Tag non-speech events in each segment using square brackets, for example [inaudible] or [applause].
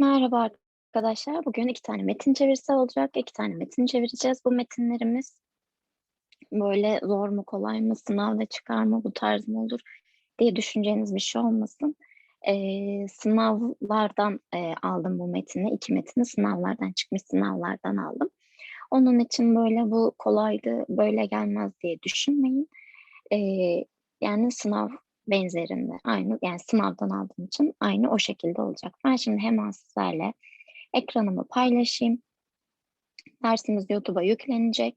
Merhaba arkadaşlar. Bugün iki tane metin çevirisi olacak. İki tane metin çevireceğiz. Bu metinlerimiz böyle zor mu, kolay mı, sınavda çıkar mı, bu tarz mı olur diye düşüneceğiniz bir şey olmasın. Ee, sınavlardan e, aldım bu metini. İki metini sınavlardan çıkmış sınavlardan aldım. Onun için böyle bu kolaydı, böyle gelmez diye düşünmeyin. Ee, yani sınav benzerinde aynı yani sınavdan aldığım için aynı o şekilde olacak. Ben şimdi hemen sizlerle ekranımı paylaşayım. Dersimiz YouTube'a yüklenecek.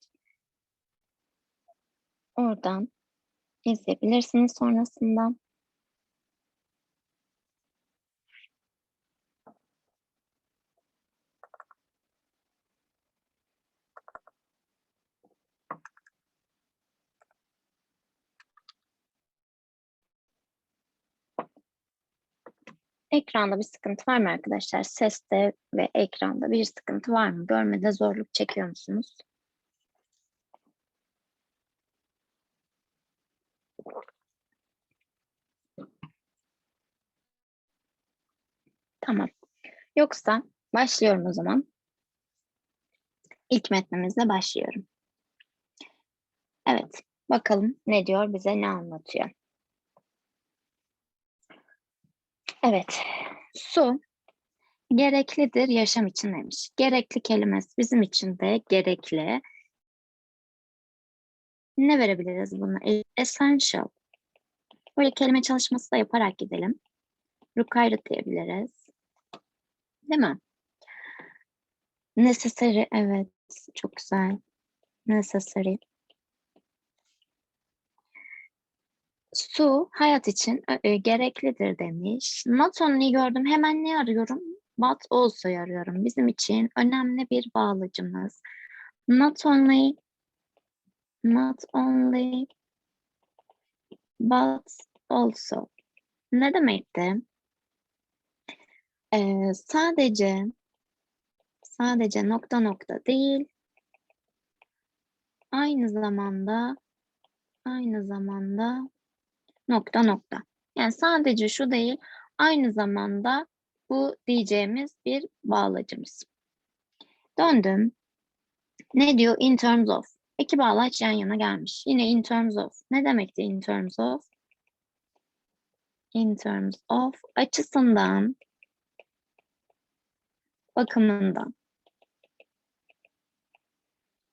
Oradan izleyebilirsiniz sonrasında. Ekranda bir sıkıntı var mı arkadaşlar? Seste ve ekranda bir sıkıntı var mı? Görmede zorluk çekiyor musunuz? Tamam. Yoksa başlıyorum o zaman. İlk metnimizle başlıyorum. Evet, bakalım ne diyor, bize ne anlatıyor. Evet, su gereklidir yaşam için demiş. Gerekli kelimesi bizim için de gerekli. Ne verebiliriz buna? E- Essential. Böyle kelime çalışması da yaparak gidelim. Required diyebiliriz. Değil mi? Necessary, evet. Çok güzel. Necessary. Su hayat için e, gereklidir demiş. Only gördüm. Hemen ne arıyorum? But also'yu arıyorum. Bizim için önemli bir bağlacımız. Not only not only but also. Ne demekti? Ee, sadece sadece nokta nokta değil aynı zamanda aynı zamanda nokta nokta. Yani sadece şu değil, aynı zamanda bu diyeceğimiz bir bağlacımız. Döndüm. Ne diyor? In terms of. İki bağlaç yan yana gelmiş. Yine in terms of. Ne demekti in terms of? In terms of açısından, bakımından.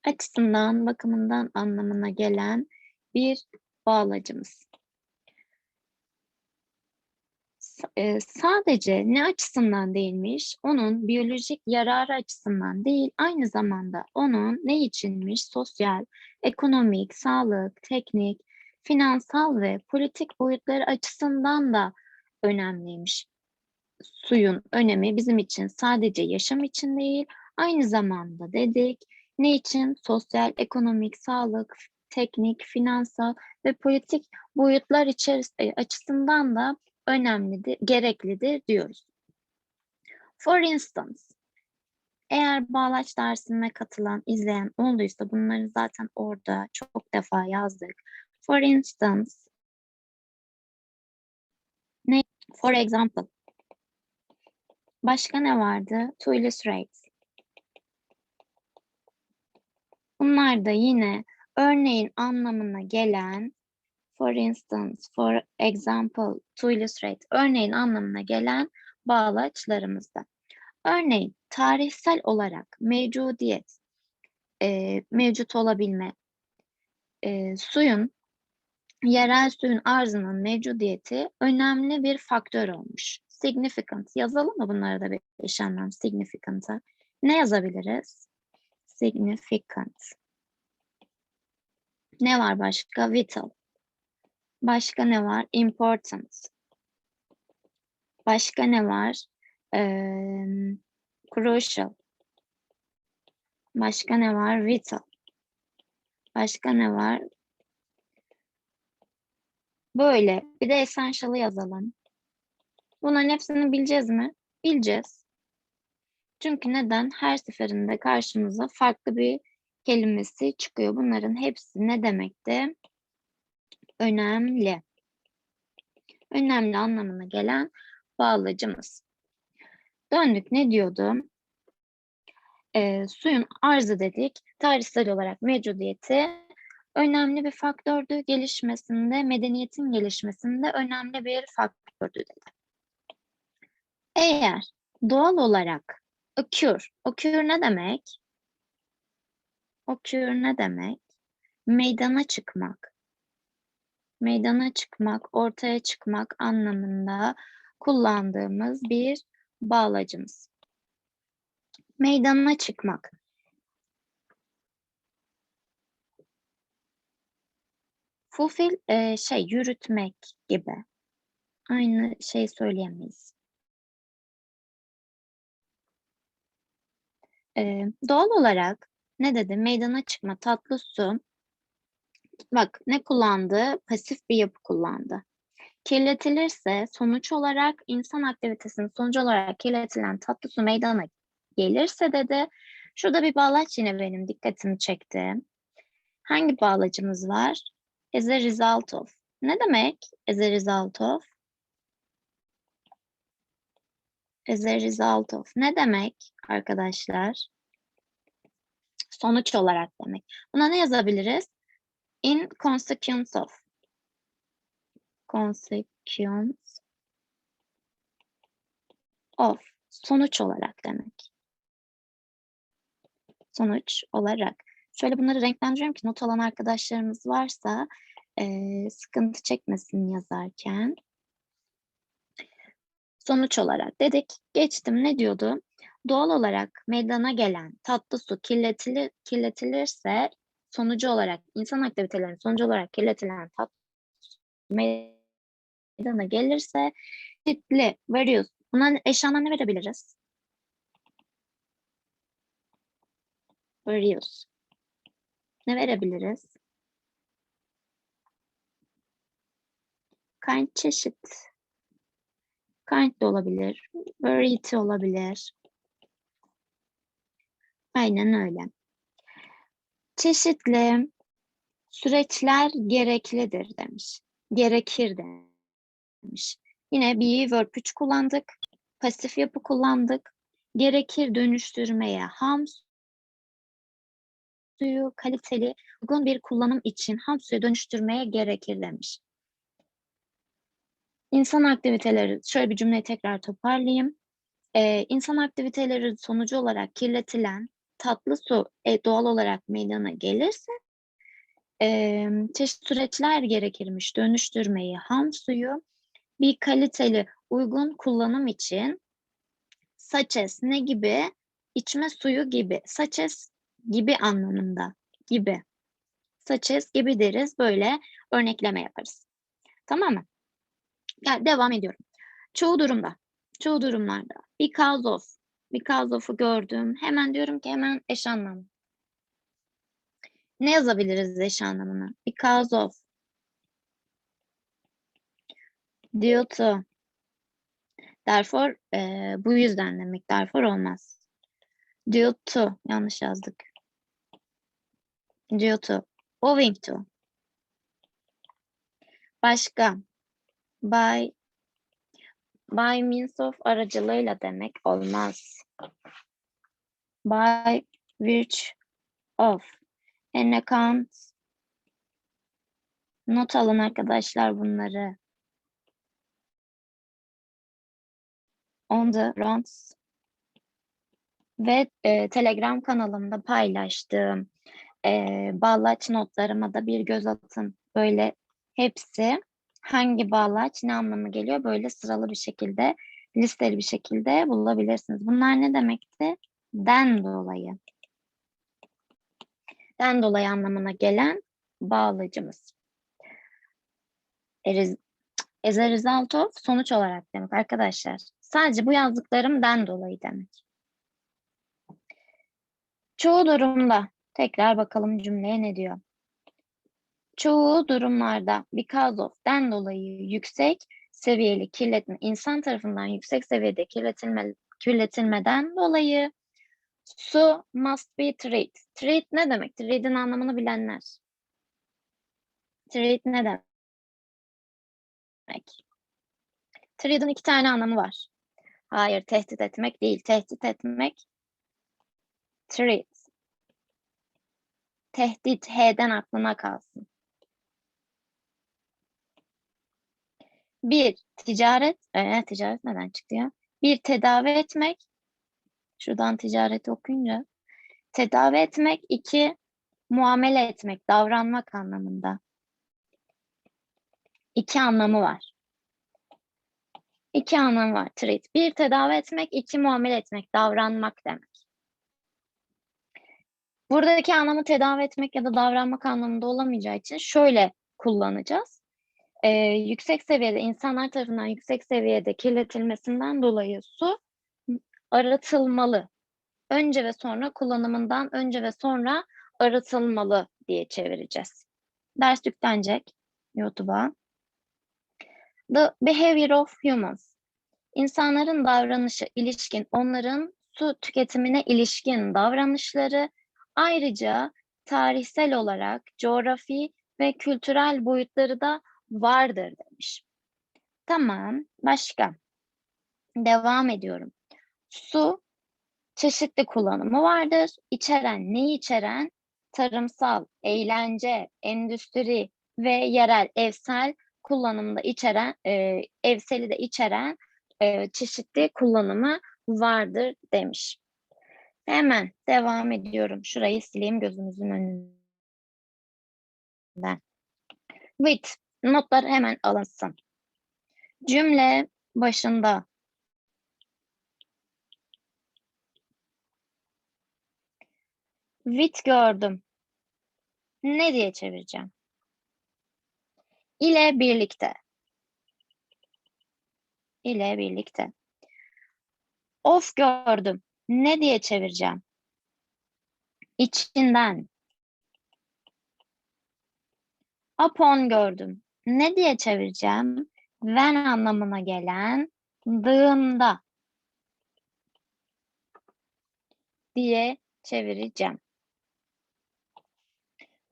Açısından, bakımından anlamına gelen bir bağlacımız. E, sadece ne açısından değilmiş? Onun biyolojik yararı açısından değil, aynı zamanda onun ne içinmiş? Sosyal, ekonomik, sağlık, teknik, finansal ve politik boyutları açısından da önemliymiş. Suyun önemi bizim için sadece yaşam için değil, aynı zamanda dedik. Ne için? Sosyal, ekonomik, sağlık, teknik, finansal ve politik boyutlar içerisinde açısından da önemlidir, gereklidir diyoruz. For instance, eğer bağlaç dersime katılan, izleyen olduysa bunları zaten orada çok defa yazdık. For instance, ne? For example. Başka ne vardı? To illustrate. Bunlar da yine örneğin anlamına gelen for instance, for example, to illustrate, örneğin anlamına gelen bağlaçlarımızda. Örneğin tarihsel olarak mevcudiyet, e, mevcut olabilme, e, suyun, yerel suyun arzının mevcudiyeti önemli bir faktör olmuş. Significant. Yazalım mı bunlara da bir anlam significant'a? Ne yazabiliriz? Significant. Ne var başka? Vital. Başka ne var? Important. Başka ne var? Ee, crucial. Başka ne var? Vital. Başka ne var? Böyle. Bir de essential'ı yazalım. Bunların hepsini bileceğiz mi? Bileceğiz. Çünkü neden? Her seferinde karşımıza farklı bir kelimesi çıkıyor. Bunların hepsi ne demekti? Önemli. Önemli anlamına gelen bağlacımız. Döndük ne diyordum? Ee, suyun arzı dedik. Tarihsel olarak mevcudiyeti önemli bir faktördü. Gelişmesinde, medeniyetin gelişmesinde önemli bir faktördü dedi. Eğer doğal olarak occur, occur ne demek? Occur ne demek? Meydana çıkmak. Meydana çıkmak, ortaya çıkmak anlamında kullandığımız bir bağlacımız. Meydana çıkmak. Fulfill e, şey yürütmek gibi. Aynı şey söyleyemeyiz. E, doğal olarak ne dedi? Meydana çıkma tatlı su. Bak ne kullandı? Pasif bir yapı kullandı. Kirletilirse sonuç olarak insan aktivitesinin sonucu olarak kirletilen tatlı su meydana gelirse dedi. Şurada bir bağlaç yine benim dikkatimi çekti. Hangi bağlacımız var? As a result of. Ne demek as a result of? As a result of. Ne demek arkadaşlar? Sonuç olarak demek. Buna ne yazabiliriz? In consequence of. Consequence of. Sonuç olarak demek. Sonuç olarak. Şöyle bunları renklendiriyorum ki not alan arkadaşlarımız varsa eee, sıkıntı çekmesin yazarken. Sonuç olarak dedik. Geçtim ne diyordu? Doğal olarak meydana gelen tatlı su kirletilir, kirletilirse sonucu olarak insan aktivitelerinin sonucu olarak kirletilen su meydana gelirse çeşitli various. Buna eş anlam ne verebiliriz? Various. Ne verebiliriz? Kind çeşit. Kind de olabilir. Variety olabilir. Aynen öyle. Çeşitli süreçler gereklidir demiş. Gerekir demiş. Yine bir verb 3 kullandık. Pasif yapı kullandık. Gerekir dönüştürmeye ham suyu kaliteli uygun bir kullanım için ham suyu dönüştürmeye gerekir demiş. İnsan aktiviteleri, şöyle bir cümleyi tekrar toparlayayım. Ee, insan aktiviteleri sonucu olarak kirletilen tatlı su e, doğal olarak meydana gelirse e, çeşitli süreçler gerekirmiş dönüştürmeyi ham suyu bir kaliteli uygun kullanım için such ne gibi içme suyu gibi such gibi anlamında gibi such gibi deriz böyle örnekleme yaparız. Tamam mı? Gel, devam ediyorum. Çoğu durumda, çoğu durumlarda because of, because of'u gördüm. Hemen diyorum ki hemen eş anlamı. Ne yazabiliriz eş anlamına? Because of. Due to. Therefore, e, bu yüzden demek. Therefore olmaz. Due to. Yanlış yazdık. Due to. Owing to. Başka. By by means of aracılığıyla demek olmaz. By virtue of an account not alın arkadaşlar bunları. On the runs ve e, Telegram kanalımda paylaştığım e, bağlaç notlarıma da bir göz atın. Böyle hepsi hangi bağlaç ne anlamı geliyor böyle sıralı bir şekilde listeli bir şekilde bulabilirsiniz. Bunlar ne demekti? Den dolayı. Den dolayı anlamına gelen bağlacımız. As a result of sonuç olarak demek arkadaşlar. Sadece bu yazdıklarım den dolayı demek. Çoğu durumda tekrar bakalım cümleye ne diyor. Çoğu durumlarda because of den dolayı yüksek seviyeli kirletme, insan tarafından yüksek seviyede kirletilme, kirletilmeden dolayı su must be treated. Treat ne demek? Treat'in anlamını bilenler. Treat ne demek? Treat'in iki tane anlamı var. Hayır, tehdit etmek değil. Tehdit etmek treat. Tehdit H'den aklına kalsın. Bir, ticaret. Ee, ticaret neden çıktı ya? Bir, tedavi etmek. Şuradan ticareti okuyunca. Tedavi etmek. iki muamele etmek, davranmak anlamında. İki anlamı var. İki anlamı var treat. Bir, tedavi etmek. iki muamele etmek, davranmak demek. Buradaki anlamı tedavi etmek ya da davranmak anlamında olamayacağı için şöyle kullanacağız. Ee, yüksek seviyede, insanlar tarafından yüksek seviyede kirletilmesinden dolayı su arıtılmalı. Önce ve sonra kullanımından önce ve sonra arıtılmalı diye çevireceğiz. Ders yüklenecek YouTube'a. The behavior of humans. İnsanların davranışı ilişkin, onların su tüketimine ilişkin davranışları ayrıca tarihsel olarak coğrafi ve kültürel boyutları da vardır demiş. Tamam, başka. Devam ediyorum. Su çeşitli kullanımı vardır. İçeren, neyi içeren? Tarımsal, eğlence, endüstri ve yerel, evsel kullanımda içeren, e, evseli de içeren e, çeşitli kullanımı vardır demiş. Hemen devam ediyorum. Şurayı sileyim gözümüzün önünden. With notlar hemen alınsın. Cümle başında with gördüm. Ne diye çevireceğim? ile birlikte. ile birlikte. Of gördüm. Ne diye çevireceğim? İçinden. Upon gördüm. Ne diye çevireceğim? When anlamına gelen dığında diye çevireceğim.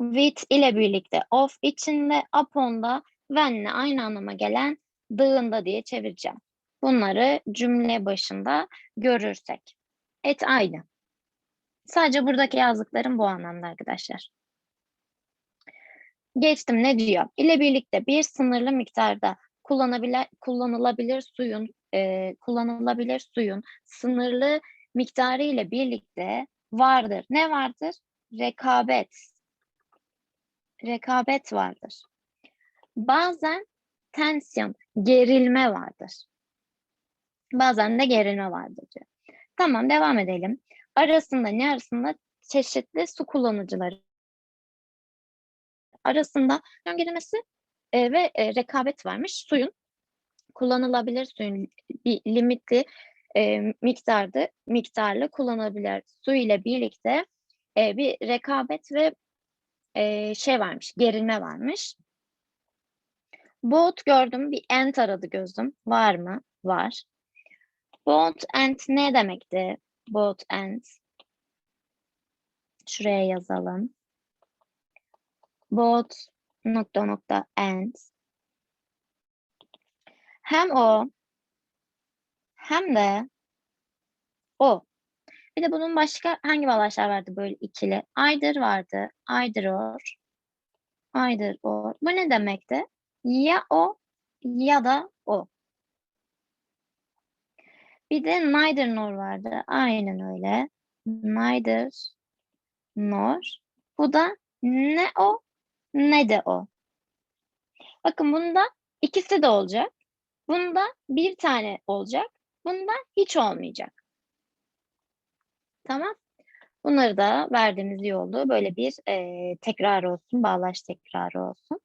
With ile birlikte of içinde, upon da when'le aynı anlama gelen dığında diye çevireceğim. Bunları cümle başında görürsek. Et aynı. Sadece buradaki yazdıklarım bu anlamda arkadaşlar. Geçtim ne diyor? İle birlikte bir sınırlı miktarda kullanabilir, kullanılabilir suyun e, kullanılabilir suyun sınırlı miktarı ile birlikte vardır. Ne vardır? Rekabet. Rekabet vardır. Bazen tension, gerilme vardır. Bazen de gerilme vardır diyor. Tamam devam edelim. Arasında ne arasında? Çeşitli su kullanıcıları arasında gerilmesi e, ve e, rekabet varmış. Suyun kullanılabilir suyun bir limitli e, miktarda miktarlı kullanılabilir su ile birlikte e, bir rekabet ve e, şey varmış, gerilme varmış. Boat gördüm, bir ant aradı gözüm. Var mı? Var. Boat ant ne demekti? Boat ant. Şuraya yazalım. Boat nokta nokta ant. Hem o hem de o. Bir de bunun başka hangi bağlaçlar vardı böyle ikili? Either vardı. Either or. Either or. Bu ne demekti? Ya o ya da o. Bir de neither nor vardı. Aynen öyle. Neither nor. Bu da ne o ne de o. Bakın bunda ikisi de olacak. Bunda bir tane olacak. Bunda hiç olmayacak. Tamam. Bunları da verdiğimiz iyi. Böyle bir e, tekrar olsun, bağlaç tekrarı olsun.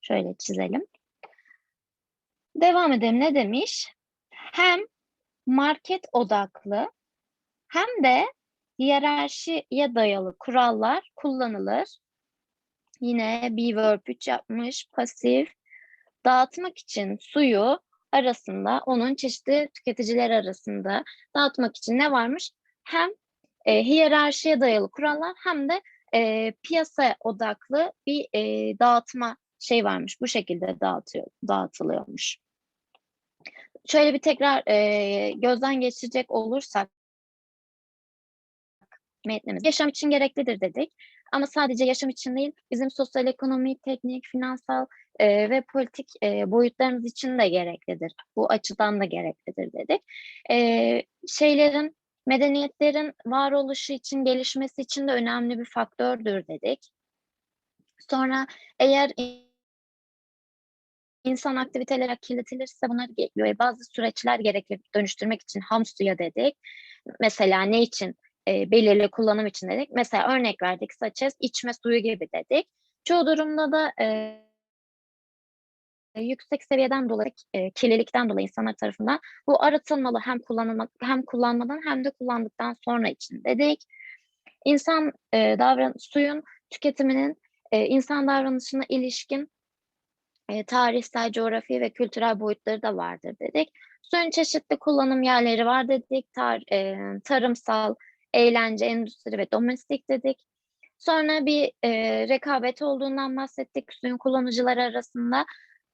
Şöyle çizelim. Devam edelim. Ne demiş? Hem market odaklı hem de hiyerarşiye dayalı kurallar kullanılır. Yine bir verb 3 yapmış. Pasif. Dağıtmak için suyu arasında, onun çeşitli tüketiciler arasında dağıtmak için ne varmış? Hem e, hiyerarşiye dayalı kurallar hem de e, piyasa odaklı bir e, dağıtma şey varmış. Bu şekilde dağıtıyor, dağıtılıyormuş. şöyle bir tekrar e, gözden geçirecek olursak metnimiz yaşam için gereklidir dedik. Ama sadece yaşam için değil, bizim sosyal, ekonomik, teknik, finansal e, ve politik e, boyutlarımız için de gereklidir. Bu açıdan da gereklidir dedik. E, şeylerin, medeniyetlerin varoluşu için, gelişmesi için de önemli bir faktördür dedik. Sonra eğer insan aktiviteleri kirletilirse bunlar bazı süreçler gerekli dönüştürmek için ham suya dedik. Mesela ne için? E, belirli kullanım için dedik. Mesela örnek verdik saçes içme suyu gibi dedik. Çoğu durumda da e, yüksek seviyeden dolayı, e, kirlilikten dolayı insanlar tarafından bu arıtılmalı hem kullanılmak hem kullanmadan hem de kullandıktan sonra için dedik. İnsan e, davran suyun tüketiminin e, insan davranışına ilişkin e, tarihsel, coğrafi ve kültürel boyutları da vardır dedik. Suyun çeşitli kullanım yerleri var dedik. Tar, e, tarımsal, eğlence, endüstri ve domestik dedik. Sonra bir e, rekabet olduğundan bahsettik suyun kullanıcıları arasında.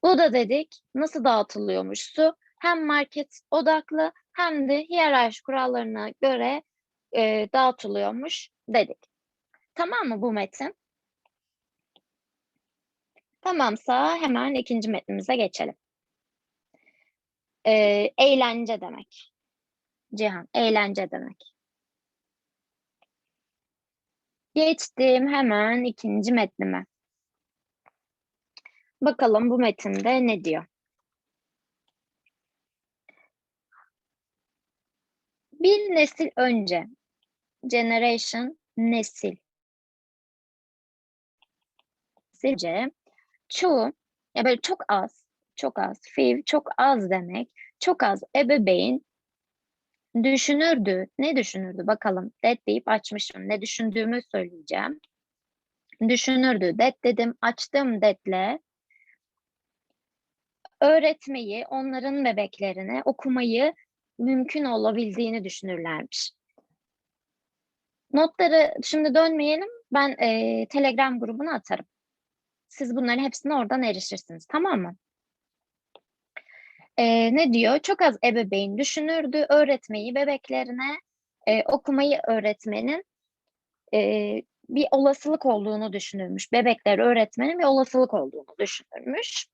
Bu da dedik nasıl dağıtılıyormuş su? Hem market odaklı hem de hiyerarşi kurallarına göre e, dağıtılıyormuş dedik. Tamam mı bu metin? Tamamsa hemen ikinci metnimize geçelim. Ee, eğlence demek. Cihan, eğlence demek. Geçtim hemen ikinci metnime. Bakalım bu metinde ne diyor? Bir nesil önce, generation nesil. Sizce çoğu ya böyle çok az, çok az, few çok az demek. Çok az ebeveyn düşünürdü. Ne düşünürdü bakalım. That deyip açmışım. Ne düşündüğümü söyleyeceğim. Düşünürdü. That dedim. Açtım that'le. Öğretmeyi, onların bebeklerine okumayı mümkün olabildiğini düşünürlermiş. Notları şimdi dönmeyelim. Ben e, Telegram grubuna atarım. Siz bunların hepsine oradan erişirsiniz. Tamam mı? Ee, ne diyor? Çok az ebeveyn düşünürdü öğretmeyi bebeklerine e, okumayı öğretmenin e, bir olasılık olduğunu düşünürmüş. Bebekler öğretmenin bir olasılık olduğunu düşünürmüş.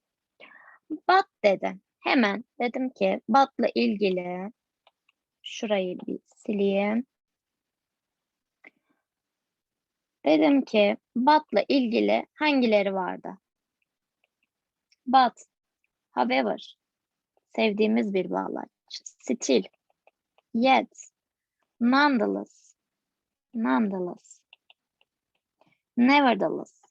But dedi. Hemen dedim ki but'la ilgili şurayı bir sileyim. Dedim ki but'la ilgili hangileri vardı? But, however, sevdiğimiz bir bağlaç. Still, yet, nonetheless, nonetheless, nevertheless.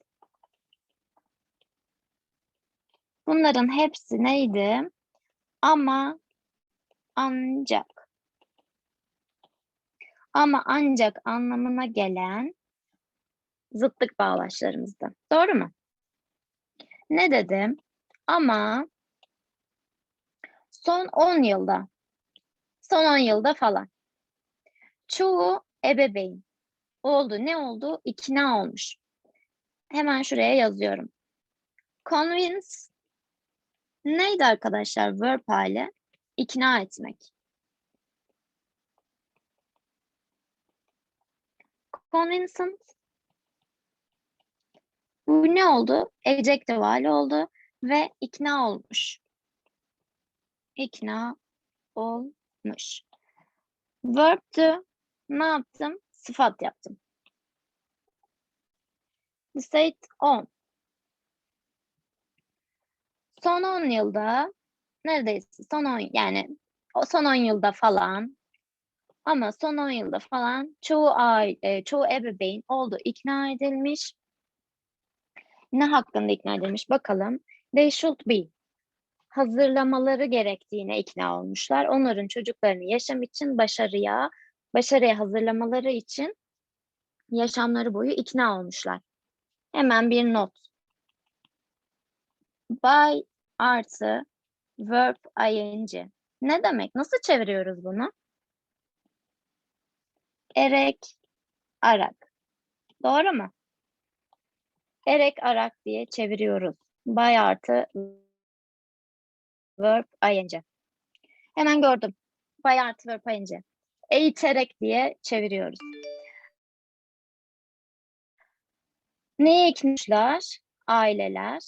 Bunların hepsi neydi? Ama, ancak. Ama ancak anlamına gelen zıtlık bağlaçlarımızda. Doğru mu? Ne dedim? Ama son 10 yılda, son 10 yılda falan çoğu ebeveyn oldu. Ne oldu? İkna olmuş. Hemen şuraya yazıyorum. Convince neydi arkadaşlar verb hali? İkna etmek. Convincent bu ne oldu? Adjective hali oldu ve ikna olmuş. İkna olmuş. Verb'tü. Ne yaptım? Sıfat yaptım. Decide on. Son 10 yılda neredeyse son 10 yani son 10 yılda falan ama son 10 yılda falan çoğu aile, çoğu ebeveyn oldu ikna edilmiş ne hakkında ikna edilmiş bakalım. They should be. Hazırlamaları gerektiğine ikna olmuşlar. Onların çocuklarını yaşam için başarıya, başarıya hazırlamaları için yaşamları boyu ikna olmuşlar. Hemen bir not. By artı verb ing. Ne demek? Nasıl çeviriyoruz bunu? Erek, arak. Doğru mu? erek arak diye çeviriyoruz. By artı verb ing. Hemen gördüm. By artı ing. Eğiterek diye çeviriyoruz. Neye ikmişler? Aileler.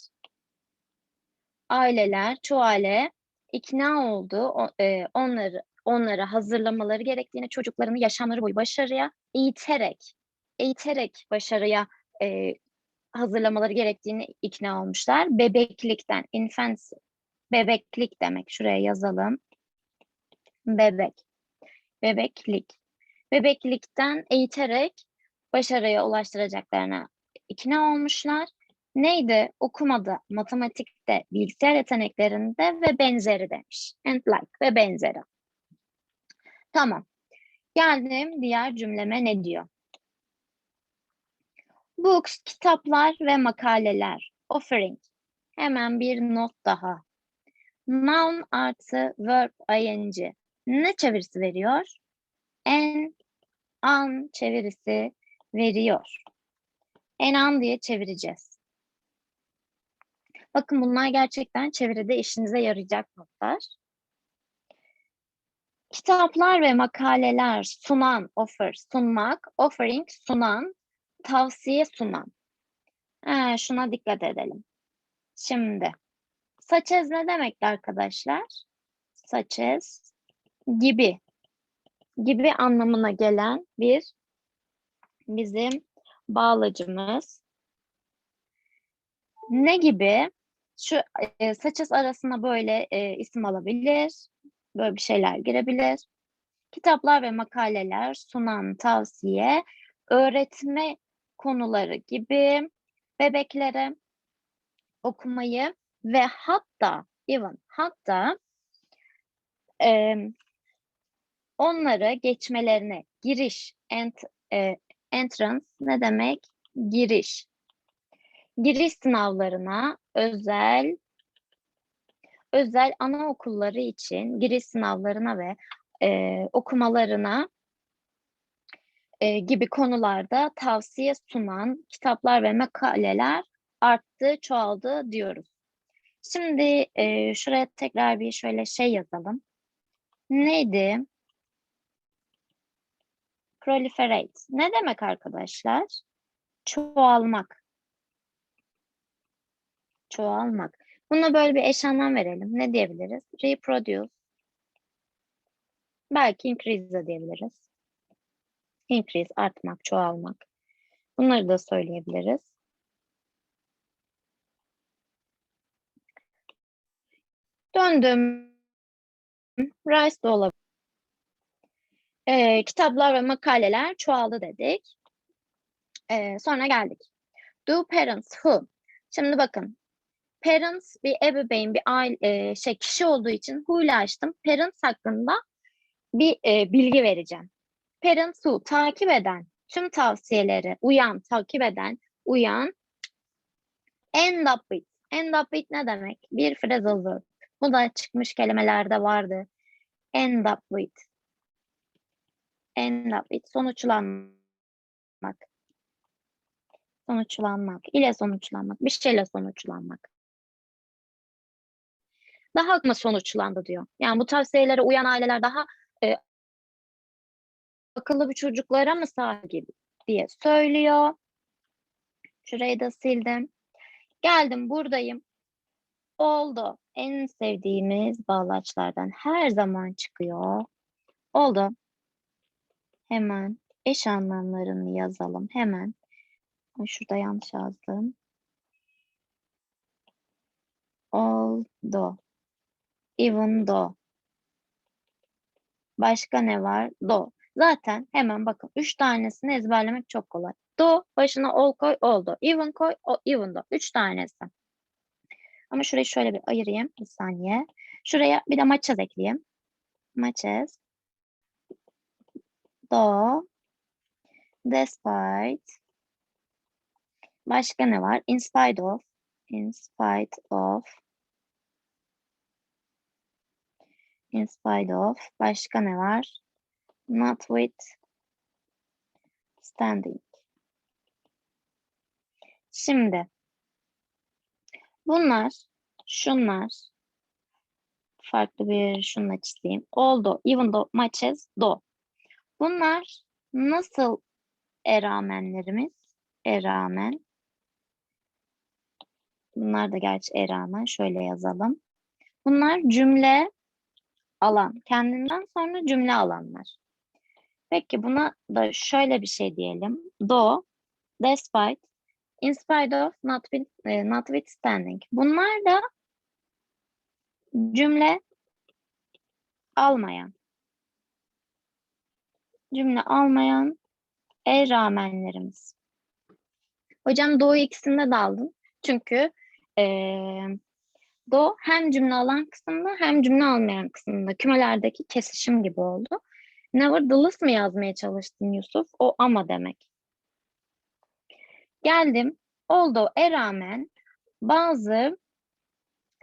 Aileler, çoğu aile ikna oldu. E, onları onları hazırlamaları gerektiğini, çocuklarını yaşamları boyu başarıya eğiterek, eğiterek başarıya e, hazırlamaları gerektiğini ikna olmuşlar. Bebeklikten, infancy, bebeklik demek. Şuraya yazalım. Bebek, bebeklik. Bebeklikten eğiterek başarıya ulaştıracaklarına ikna olmuşlar. Neydi? Okumada, matematikte, bilgisayar yeteneklerinde ve benzeri demiş. And like ve benzeri. Tamam. Geldim diğer cümleme ne diyor? Books, kitaplar ve makaleler. Offering. Hemen bir not daha. Noun artı verb ing. Ne çevirisi veriyor? En, an çevirisi veriyor. En an diye çevireceğiz. Bakın bunlar gerçekten çeviride işinize yarayacak notlar. Kitaplar ve makaleler sunan, offer, sunmak, offering, sunan, tavsiye sunan. Ha, şuna dikkat edelim. Şimdi, saçez ne demekti arkadaşlar? Saçez gibi, gibi anlamına gelen bir bizim bağlacımız. Ne gibi? Şu e, saçız arasına böyle e, isim alabilir, böyle bir şeyler girebilir. Kitaplar ve makaleler sunan tavsiye, öğretme konuları gibi bebeklere okumayı ve hatta even hatta e, onları geçmelerine giriş ent, e, entrance ne demek? Giriş. Giriş sınavlarına özel özel anaokulları için giriş sınavlarına ve e, okumalarına e, gibi konularda tavsiye sunan kitaplar ve makaleler arttı, çoğaldı diyoruz. Şimdi e, şuraya tekrar bir şöyle şey yazalım. Neydi? Proliferate. Ne demek arkadaşlar? Çoğalmak. Çoğalmak. Buna böyle bir eş anlam verelim. Ne diyebiliriz? Reproduce. Belki increase diyebiliriz. Increase, artmak, çoğalmak. Bunları da söyleyebiliriz. Döndüm. Rise de. Ee, kitaplar ve makaleler çoğaldı dedik. Ee, sonra geldik. Do parents who? Şimdi bakın. Parents bir ebeveyn, bir aile, e, şey kişi olduğu için who ile açtım. Parents hakkında bir e, bilgi vereceğim. Parents who takip eden, tüm tavsiyeleri uyan, takip eden, uyan. End up with. End up with ne demek? Bir phrasal verb. Bu da çıkmış kelimelerde vardı. End up with. End up with. Sonuçlanmak. Sonuçlanmak. ile sonuçlanmak. Bir şeyle sonuçlanmak. Daha mı sonuçlandı diyor. Yani bu tavsiyelere uyan aileler daha e, akıllı bir çocuklara mı sahip diye söylüyor. Şurayı da sildim. Geldim buradayım. Oldu. En sevdiğimiz bağlaçlardan her zaman çıkıyor. Oldu. Hemen eş anlamlarını yazalım. Hemen. Şurada yanlış yazdım. Oldu. Even though. Başka ne var? Do. Zaten hemen bakın üç tanesini ezberlemek çok kolay. Do başına ol koy oldu. Even koy o, even do. Üç tanesi. Ama şurayı şöyle bir ayırayım. Bir saniye. Şuraya bir de maçez ekleyeyim. Maçez. Do. Despite. Başka ne var? In spite of. In spite of. In spite of. Başka ne var? Not with. Standing. Şimdi bunlar, şunlar farklı bir şunla çizeyim. Oldu. Even though, as, though. Bunlar nasıl eramenlerimiz? Eramen. Bunlar da gerçi eramen. Şöyle yazalım. Bunlar cümle alan. Kendinden sonra cümle alanlar. Peki buna da şöyle bir şey diyelim. Though, despite, in spite of, not, e, notwithstanding. Bunlar da cümle almayan. Cümle almayan e rağmenlerimiz. Hocam doğu ikisinde de aldım. Çünkü eee do hem cümle alan kısımda hem cümle almayan kısımda kümelerdeki kesişim gibi oldu. Nevertheless mı yazmaya çalıştın Yusuf? O ama demek. Geldim. Oldu e rağmen bazı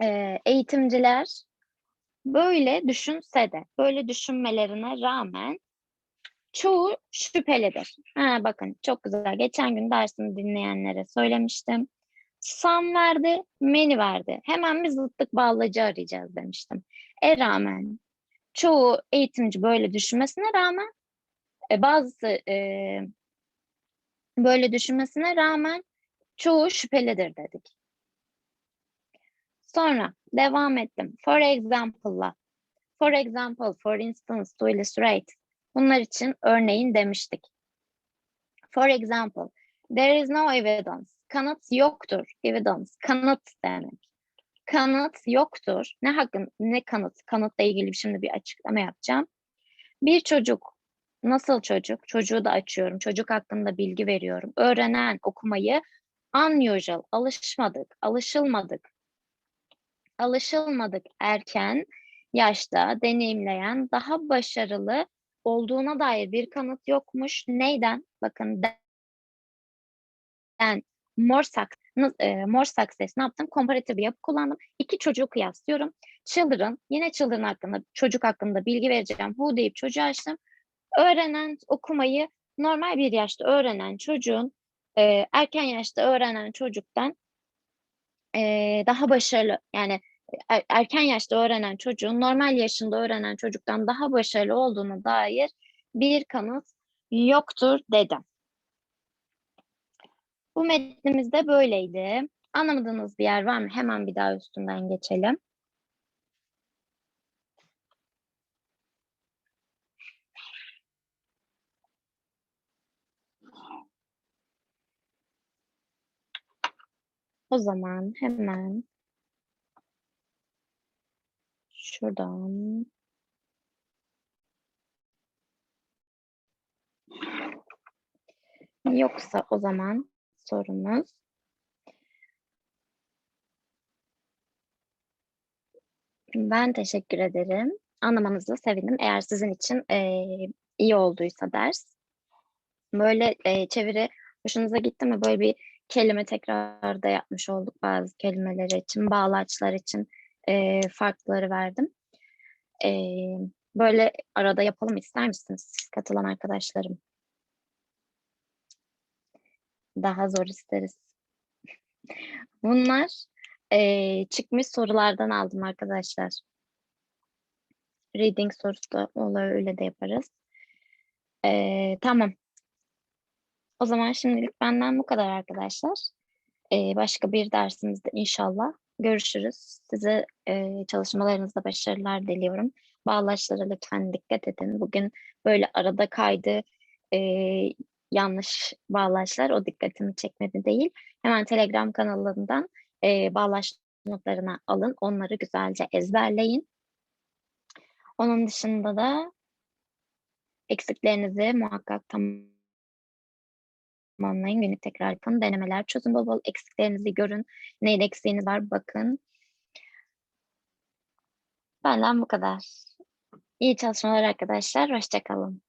e, eğitimciler böyle düşünse de, böyle düşünmelerine rağmen çoğu şüphelidir. Ha, bakın çok güzel. Geçen gün dersini dinleyenlere söylemiştim. Some verdi, many verdi. Hemen bir zıtlık bağlacı arayacağız demiştim. E rağmen çoğu eğitimci böyle düşünmesine rağmen e, bazısı e, böyle düşünmesine rağmen çoğu şüphelidir dedik. Sonra devam ettim. For example'la. For example, for instance, to illustrate. Bunlar için örneğin demiştik. For example, there is no evidence. Kanıt yoktur. Evidence, kanıt demek. Kanıt yoktur. Ne hakkın, ne kanıt? Kanıtla ilgili şimdi bir açıklama yapacağım. Bir çocuk, nasıl çocuk? Çocuğu da açıyorum. Çocuk hakkında bilgi veriyorum. Öğrenen okumayı unusual, alışmadık, alışılmadık, alışılmadık erken yaşta deneyimleyen daha başarılı olduğuna dair bir kanıt yokmuş. Neyden? Bakın ben success, e, more success ne yaptım? Komparatif bir yapı kullandım. İki çocuğu kıyaslıyorum. Children, yine children hakkında, çocuk hakkında bilgi vereceğim. Who deyip çocuğu açtım. Öğrenen okumayı normal bir yaşta öğrenen çocuğun e, erken yaşta öğrenen çocuktan e, daha başarılı yani er, erken yaşta öğrenen çocuğun normal yaşında öğrenen çocuktan daha başarılı olduğuna dair bir kanıt yoktur dedim. Bu metnimiz de böyleydi. Anlamadığınız bir yer var mı? Hemen bir daha üstünden geçelim. O zaman hemen şuradan yoksa o zaman sorumuz ben teşekkür ederim. Anlamanızı sevindim. Eğer sizin için e, iyi olduysa ders. Böyle e, çeviri hoşunuza gitti mi? Böyle bir kelime tekrarda yapmış olduk bazı kelimeler için, bağlaçlar için e, farkları verdim. E, böyle arada yapalım ister misiniz katılan arkadaşlarım? Daha zor isteriz. [laughs] Bunlar e, çıkmış sorulardan aldım arkadaşlar. Reading sorusu da öyle de yaparız. E, tamam. O zaman şimdilik benden bu kadar arkadaşlar. Ee, başka bir dersimizde inşallah görüşürüz. Size e, çalışmalarınızda başarılar diliyorum. Bağlaçlara lütfen dikkat edin. Bugün böyle arada kaydı e, yanlış bağlaçlar o dikkatimi çekmedi değil. Hemen Telegram kanalından e, bağlaç notlarına alın. Onları güzelce ezberleyin. Onun dışında da eksiklerinizi muhakkak tamam tamamlayın. Günlük tekrar yapın. Denemeler çözün. Bol bol eksiklerinizi görün. Neyin eksiğiniz var bakın. Benden bu kadar. İyi çalışmalar arkadaşlar. Hoşçakalın.